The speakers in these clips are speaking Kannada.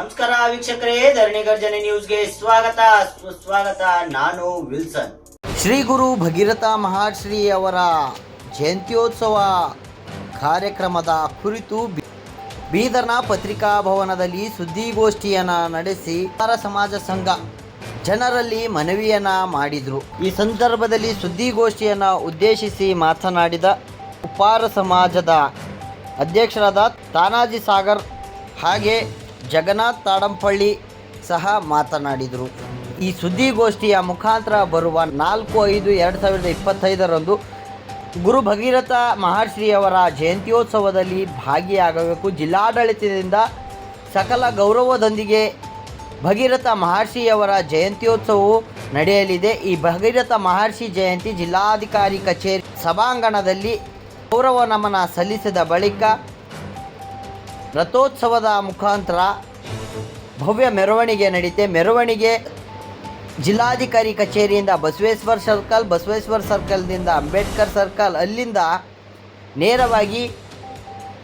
ನಮಸ್ಕಾರ ವೀಕ್ಷಕರೇ, ಧರಣಿ ಗರ್ಜನೆ ನ್ಯೂಸ್ಗೆ ಸ್ವಾಗತ. ಸುಸ್ವಾಗತ ನಾನು ವಿಲ್ಸನ್. ಶ್ರೀ ಗುರು ಭಗೀರಥ ಮಹರ್ಷಿ ಅವರ ಜಯಂತ್ಯೋತ್ಸವ ಕಾರ್ಯಕ್ರಮದ ಕುರಿತು ಬೀದರ್ನ ಪತ್ರಿಕಾ ಭವನದಲ್ಲಿ ಸುದ್ದಿಗೋಷ್ಠಿಯನ್ನು ನಡೆಸಿ ಸಮಾಜ ಸಂಘ ಜನರಲ್ಲಿ ಮನವಿಯನ್ನ ಮಾಡಿದರು. ಈ ಸಂದರ್ಭದಲ್ಲಿ ಸುದ್ದಿಗೋಷ್ಠಿಯನ್ನು ಉದ್ದೇಶಿಸಿ ಮಾತನಾಡಿದ ಉಪಾರ ಸಮಾಜದ ಅಧ್ಯಕ್ಷರಾದ ತಾನಾಜಿ ಸಾಗರ್ ಹಾಗೆ ಜಗನ್ನಾಥ್ ತಾಡಂಪಳ್ಳಿ ಸಹ ಮಾತನಾಡಿದರು. ಈ ಸುದ್ದಿಗೋಷ್ಠಿಯ ಮುಖಾಂತರ ಬರುವ ನಾಲ್ಕು ಐದು ಎರಡು ಸಾವಿರದ ಇಪ್ಪತ್ತೈದರಂದು ಗುರು ಭಗೀರಥ ಮಹರ್ಷಿಯವರ ಜಯಂತ್ಯೋತ್ಸವದಲ್ಲಿ ಭಾಗಿಯಾಗಬೇಕು. ಜಿಲ್ಲಾಡಳಿತದಿಂದ ಸಕಲ ಗೌರವದೊಂದಿಗೆ ಭಗೀರಥ ಮಹರ್ಷಿಯವರ ಜಯಂತ್ಯೋತ್ಸವವು ನಡೆಯಲಿದೆ. ಈ ಭಗೀರಥ ಮಹರ್ಷಿ ಜಯಂತಿ ಜಿಲ್ಲಾಧಿಕಾರಿ ಕಚೇರಿ ಸಭಾಂಗಣದಲ್ಲಿ ಗೌರವ ನಮನ ಸಲ್ಲಿಸಿದ ಬಳಿಕ ರಥೋತ್ಸವದ ಮುಖಾಂತರ ಭವ್ಯ ಮೆರವಣಿಗೆ ನಡೆಯುತ್ತೆ ಮೆರವಣಿಗೆ ಜಿಲ್ಲಾಧಿಕಾರಿ ಕಚೇರಿಯಿಂದ ಬಸವೇಶ್ವರ ಸರ್ಕಲ್, ಬಸವೇಶ್ವರ ಸರ್ಕಲ್ನಿಂದ ಅಂಬೇಡ್ಕರ್ ಸರ್ಕಲ್, ಅಲ್ಲಿಂದ ನೇರವಾಗಿ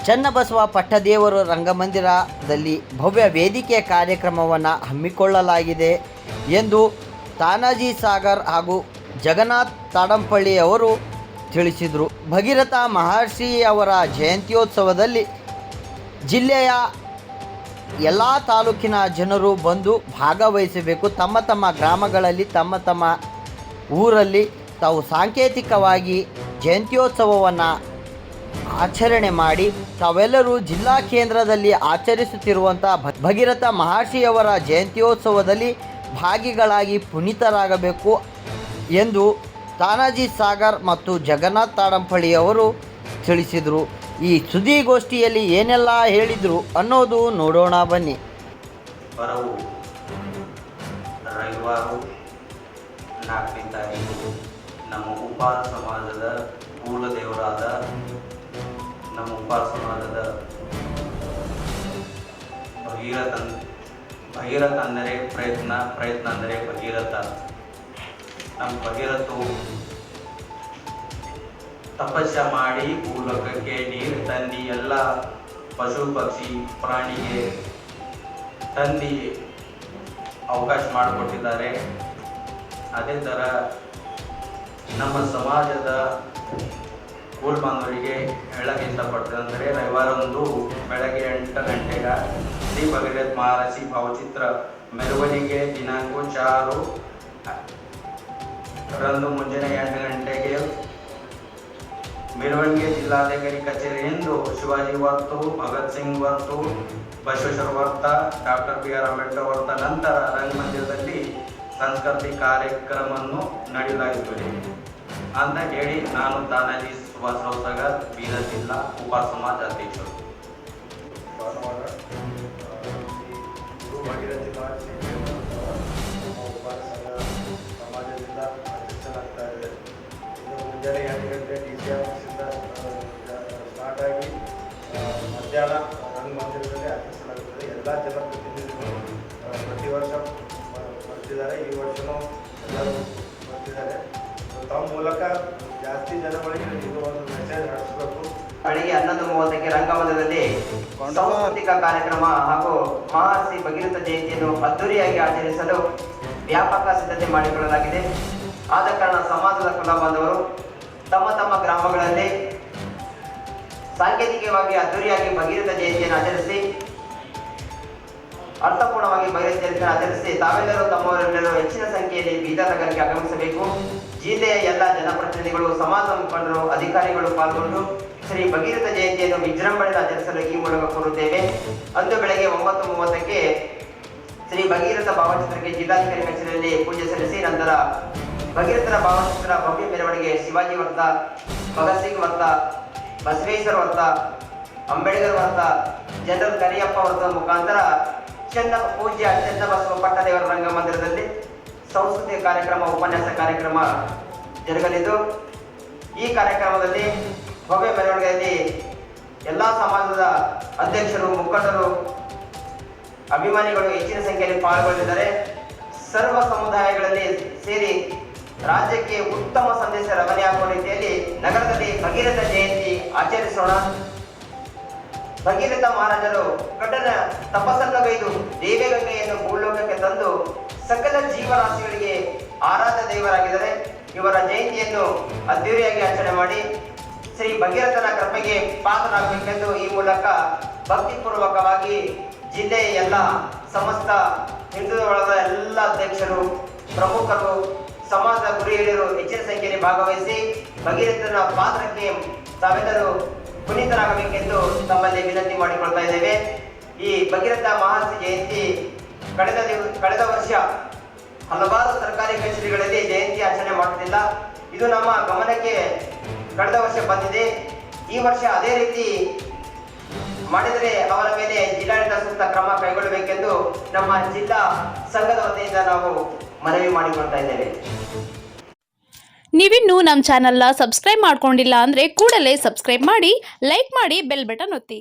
ಚನ್ನಬಸವ ಪಟ್ಟದೇವರು ರಂಗಮಂದಿರದಲ್ಲಿ ಭವ್ಯ ವೇದಿಕೆ ಕಾರ್ಯಕ್ರಮವನ್ನು ಹಮ್ಮಿಕೊಳ್ಳಲಾಗಿದೆ ಎಂದು ತಾನಾಜಿ ಸಾಗರ್ ಹಾಗೂ ಜಗನ್ನಾಥ್ ತಾಡಂಪಳ್ಳಿಯವರು ತಿಳಿಸಿದರು. ಭಗೀರಥ ಮಹರ್ಷಿ ಅವರ ಜಯಂತ್ಯೋತ್ಸವದಲ್ಲಿ ಜಿಲ್ಲೆಯ ಎಲ್ಲ ತಾಲೂಕಿನ ಜನರು ಬಂದು ಭಾಗವಹಿಸಬೇಕು. ತಮ್ಮ ತಮ್ಮ ಗ್ರಾಮಗಳಲ್ಲಿ, ತಮ್ಮ ತಮ್ಮ ಊರಲ್ಲಿ ತಾವು ಸಾಂಕೇತಿಕವಾಗಿ ಜಯಂತ್ಯೋತ್ಸವವನ್ನು ಆಚರಣೆ ಮಾಡಿ ತಾವೆಲ್ಲರೂ ಜಿಲ್ಲಾ ಕೇಂದ್ರದಲ್ಲಿ ಆಚರಿಸುತ್ತಿರುವಂಥ ಭಗೀರಥ ಮಹರ್ಷಿಯವರ ಜಯಂತ್ಯೋತ್ಸವದಲ್ಲಿ ಭಾಗಿಗಳಾಗಿ ಪುನೀತರಾಗಬೇಕು ಎಂದು ತಾನಾಜಿ ಸಾಗರ್ ಮತ್ತು ಜಗನ್ನಾಥ್ ತಾಡಂಪಳ್ಳಿಯವರು ತಿಳಿಸಿದರು. ಈ ಸುದ್ದಿಗೋಷ್ಠಿಯಲ್ಲಿ ಏನೆಲ್ಲ ಹೇಳಿದರು ಅನ್ನೋದು ನೋಡೋಣ ಬನ್ನಿ. ಬರವು ರವಿವಾರ ನಾಲ್ಕನೇ ತಾರೀಕು ನಮ್ಮ ಉಪಾರ ಸಮಾಜದ ದೇವರಾದ ನಮ್ಮ ಉಪಾರ ಸಮಾಜದ ಭಗೀರಥ ಭಗೀರಥ ಅಂದರೆ ಪ್ರಯತ್ನ ಪ್ರಯತ್ನ ಅಂದರೆ ಭಗೀರಥ. ನಮ್ಮ ಭಗೀರಥವು ತಪಸ್ಸ ಮಾಡಿ ಭೂಲೋಕಕ್ಕೆ ತಂದು ಎಲ್ಲ ಪಶು, ಪಕ್ಷಿ, ಪ್ರಾಣಿಗೆ ತಂದಿ ಅವಕಾಶ ಮಾಡಿಕೊಟ್ಟಿದ್ದಾರೆ. ಅದೇ ಥರ ನಮ್ಮ ಸಮಾಜದ ಸ್ಕೂಲ್ ಬಾಂಧವರಿಗೆ ಹೇಳಕ್ಕೆ ಇಷ್ಟಪಡ್ತೇನೆ. ಅಂದರೆ ರವಿವಾರಂದು ಬೆಳಗ್ಗೆ ಎಂಟು ಗಂಟೆಗೆ ಶ್ರೀ ಭಗೀರಥ್ ಮಹಾರಾಜಿ ಭಾವಚಿತ್ರ ಮೆರವಣಿಗೆ ದಿನಾಂಕ ಚಾರು ರಂದು ಮುಂಜಾನೆ ಎಂಟು ಗಂಟೆಗೆ ಮೆರವಣಿಗೆ ಜಿಲ್ಲಾಧಿಕಾರಿ ಕಚೇರಿಯಿಂದ ಶಿವಾಜಿ ವರ್ತು ಭಗತ್ ಸಿಂಗ್ ವರ್ತು ಬಸವೇಶ್ವರ ವರ್ತ ಡಾಕ್ಟರ್ ಬಿ ಆರ್ ಅಂಬೇಡ್ಕರ್ ವರ್ತ ನಂತರ ರಂಗಮಂದಿರದಲ್ಲಿ ಸಂಸ್ಕೃತಿ ಕಾರ್ಯಕ್ರಮವನ್ನು ನಡೆಯಲಾಯಿತು. ಅಂತ ಹೇಳಿ ನಾನು ತಾನಾಜಿ ಸುಭಾಷ್ ರಾವ್ ಬೀದರ್ ಜಿಲ್ಲಾ ಉಪ ಸಮಾಜ ಅಧ್ಯಕ್ಷರು. ಸಮಾಜದಿಂದ ಆಚರಿಸಲಾಗ್ತಾ ಇದೆ ಇನ್ನು ಮುಂಜಾನೆ ಎಂಟು ಗಂಟೆ ಡಿ ಸಿ ಆಫೀಸಿಂದ ಮಧ್ಯಾಹ್ನ ರಂಗಮಂದಿರದಲ್ಲಿ ಆಚರಿಸಲಾಗುತ್ತದೆ ಎಲ್ಲ ಜನಪ್ರತಿನಿಧಿಗಳು ಪ್ರತಿ ವರ್ಷ ಬರ್ತಿದ್ದಾರೆ ಈ ವರ್ಷವೂ ಎಲ್ಲರೂ ಬರ್ತಿದ್ದಾರೆ ತಮ್ಮ ಮೂಲಕ ಜಾಸ್ತಿ ಜನಗಳಿಗೆ ಇದು ಒಂದು ಮೆಸೇಜ್ ನಡೆಸಬೇಕು ಬೆಳಿಗ್ಗೆ ಹನ್ನೊಂದು ಮೂವತ್ತಕ್ಕೆ ರಂಗಮಂದಿರದಲ್ಲಿ ಸಾಂಸ್ಕೃತಿಕ ಕಾರ್ಯಕ್ರಮ ಹಾಗೂ ಮಹರ್ಷಿ ಭಗೀರಥ ಜಯಂತಿಯನ್ನು ಅದ್ದೂರಿಯಾಗಿ ಆಚರಿಸಲು ವ್ಯಾಪಕ ಸಿದ್ಧತೆ ಮಾಡಿಕೊಳ್ಳಲಾಗಿದೆ. ಆದ ಕಾರಣ ಸಮಾಜದ ಕುಲ ಬಾಂಧವರು ತಮ್ಮ ತಮ್ಮ ಗ್ರಾಮಗಳಲ್ಲಿ ಸಾಂಕೇತಿಕವಾಗಿ ಅದ್ದೂರಿಯಾಗಿ ಭಗೀರಥ ಜಯಂತಿಯನ್ನು ಆಚರಿಸಿ, ಅರ್ಥಪೂರ್ಣವಾಗಿ ಭಗೀರಥ ಜಯಂತಿಯನ್ನು ಆಚರಿಸಿ ತಾವೆಲ್ಲರೂ ತಮ್ಮವರೆಲ್ಲರೂ ಹೆಚ್ಚಿನ ಸಂಖ್ಯೆಯಲ್ಲಿ ಬೀದರ್ ನಗರಕ್ಕೆ ಆಗಮಿಸಬೇಕು. ಜಿಲ್ಲೆಯ ಎಲ್ಲ ಜನಪ್ರತಿನಿಧಿಗಳು, ಸಮಾಜ ಮುಖಂಡರು, ಅಧಿಕಾರಿಗಳು ಪಾಲ್ಗೊಂಡು ಶ್ರೀ ಭಗೀರಥ ಜಯಂತಿಯನ್ನು ವಿಜೃಂಭಣೆಯಿಂದ ಆಚರಿಸಲು ಈ ಮೂಲಕ ಕೋರುತ್ತೇವೆ. ಅಂದು ಬೆಳಗ್ಗೆ ಒಂಬತ್ತು ಮೂವತ್ತಕ್ಕೆ ಶ್ರೀ ಭಗೀರಥ ಭಾವಚಿತ್ರಕ್ಕೆ ಜಿಲ್ಲಾಧಿಕಾರಿ ಕಚೇರಿಯಲ್ಲಿ ಪೂಜೆ ಸಲ್ಲಿಸಿ ನಂತರ ಭಗೀರಥನ ಭಾವಚಿತ್ರ ಭವ್ಯ ಮೆರವಣಿಗೆ ಶಿವಾಜಿ ವರ್ತ ಭಗತ್ ಸಿಂಗ್ ವರ್ತ ಬಸವೇಶ್ವರ ವರ್ತ ಅಂಬೇಡ್ಕರ್ ವರ್ತ ಜನರಲ್ ಕರಿಯಪ್ಪ ವರ್ತದ ಮುಖಾಂತರ ಚೆನ್ನ ಪೂಜ್ಯ ಚನ್ನಬಸವ ಪಟ್ಟದೇವರ ರಂಗಮಂದಿರದಲ್ಲಿ ಸಾಂಸ್ಕೃತಿಕ ಕಾರ್ಯಕ್ರಮ, ಉಪನ್ಯಾಸ ಕಾರ್ಯಕ್ರಮ ಜರುಗಲಿದ್ದು, ಈ ಕಾರ್ಯಕ್ರಮದಲ್ಲಿ ಭವ್ಯ ಮೆರವಣಿಗೆಯಲ್ಲಿ ಎಲ್ಲ ಸಮಾಜದ ಅಧ್ಯಕ್ಷರು, ಮುಖಂಡರು, ಅಭಿಮಾನಿಗಳು ಹೆಚ್ಚಿನ ಸಂಖ್ಯೆಯಲ್ಲಿ ಪಾಲ್ಗೊಳ್ಳಲಿದ್ದಾರೆ. ಸರ್ವ ಸಮುದಾಯಗಳಲ್ಲಿ ಸೇರಿ ರಾಜ್ಯಕ್ಕೆ ಉತ್ತಮ ಸಂದೇಶ ರವಾನೆಯಾಗುವ ರೀತಿಯಲ್ಲಿ ನಗರದಲ್ಲಿ ಭಗೀರಥ ಜಯಂತಿ ಆಚರಿಸೋಣ. ಭಗೀರಥ ಮಹಾರಾಜರು ಕಠಿಣ ತಪಸ್ಸನ್ನು ಬೈದು ದೇವಗಂಗೆಯನ್ನು ಭೂಲೋಕಕ್ಕೆ ತಂದು ಸಕಲ ಜೀವರಾಶಿಗಳಿಗೆ ಆರಾಧ ದೇವರಾಗಿದ್ದಾರೆ. ಇವರ ಜಯಂತಿಯನ್ನು ಅದ್ಧೂರಿಯಾಗಿ ಆಚರಣೆ ಮಾಡಿ ಶ್ರೀ ಭಗೀರಥನ ಕೃಪೆಗೆ ಪಾತ್ರರಾಗಬೇಕೆಂದು ಈ ಮೂಲಕ ಭಕ್ತಿಪೂರ್ವಕವಾಗಿ ಜಿಲ್ಲೆಯ ಎಲ್ಲ ಸಮಸ್ತ ಹಿಂದೂ ಎಲ್ಲ ಅಧ್ಯಕ್ಷರು, ಪ್ರಮುಖರು ಸಮಾಜದ ಗುರಿ ಹಿರಿಯರು ಹೆಚ್ಚಿನ ಸಂಖ್ಯೆಯಲ್ಲಿ ಭಾಗವಹಿಸಿ ಭಗೀರಥನ ಪಾತ್ರಕ್ಕೆ ತಾವೆಲ್ಲರೂ ಪುನೀತರಾಗಬೇಕೆಂದು ತಮ್ಮಲ್ಲಿ ವಿನಂತಿ ಮಾಡಿಕೊಳ್ತಾ ಇದ್ದೇವೆ. ಈ ಭಗೀರಥ ಮಹರ್ಷಿ ಜಯಂತಿ ಕಳೆದ ಕಳೆದ ವರ್ಷ ಹಲವಾರು ಸರ್ಕಾರಿ ಕಚೇರಿಗಳಲ್ಲಿ ಜಯಂತಿ ಆಚರಣೆ ಮಾಡುತ್ತಿಲ್ಲ ಇದು ನಮ್ಮ ಗಮನಕ್ಕೆ ಕಳೆದ ವರ್ಷ ಬಂದಿದೆ. ಈ ವರ್ಷ ಅದೇ ರೀತಿ ಮಾಡಿದರೆ ಅವರ ಮೇಲೆ ಜಿಲ್ಲಾಡಳಿತ ಸೂಕ್ತ ಕ್ರಮ ಕೈಗೊಳ್ಳಬೇಕೆಂದು ನಮ್ಮ ಜಿಲ್ಲಾ ಸಂಘದ ವತಿಯಿಂದ ನಾವು ಮನವಿ ಮಾಡಿಕೊಳ್ತಾ ಇದ್ದೇವೆ. ನೀವಿನ್ನೂ ನಮ್ಮ ಚಾನಲ್ನ ಸಬ್ಸ್ಕ್ರೈಬ್ ಮಾಡ್ಕೊಂಡಿಲ್ಲ ಅಂದರೆ ಕೂಡಲೇ ಸಬ್ಸ್ಕ್ರೈಬ್ ಮಾಡಿ, ಲೈಕ್ ಮಾಡಿ, ಬೆಲ್ ಬಟನ್ ಒತ್ತಿ.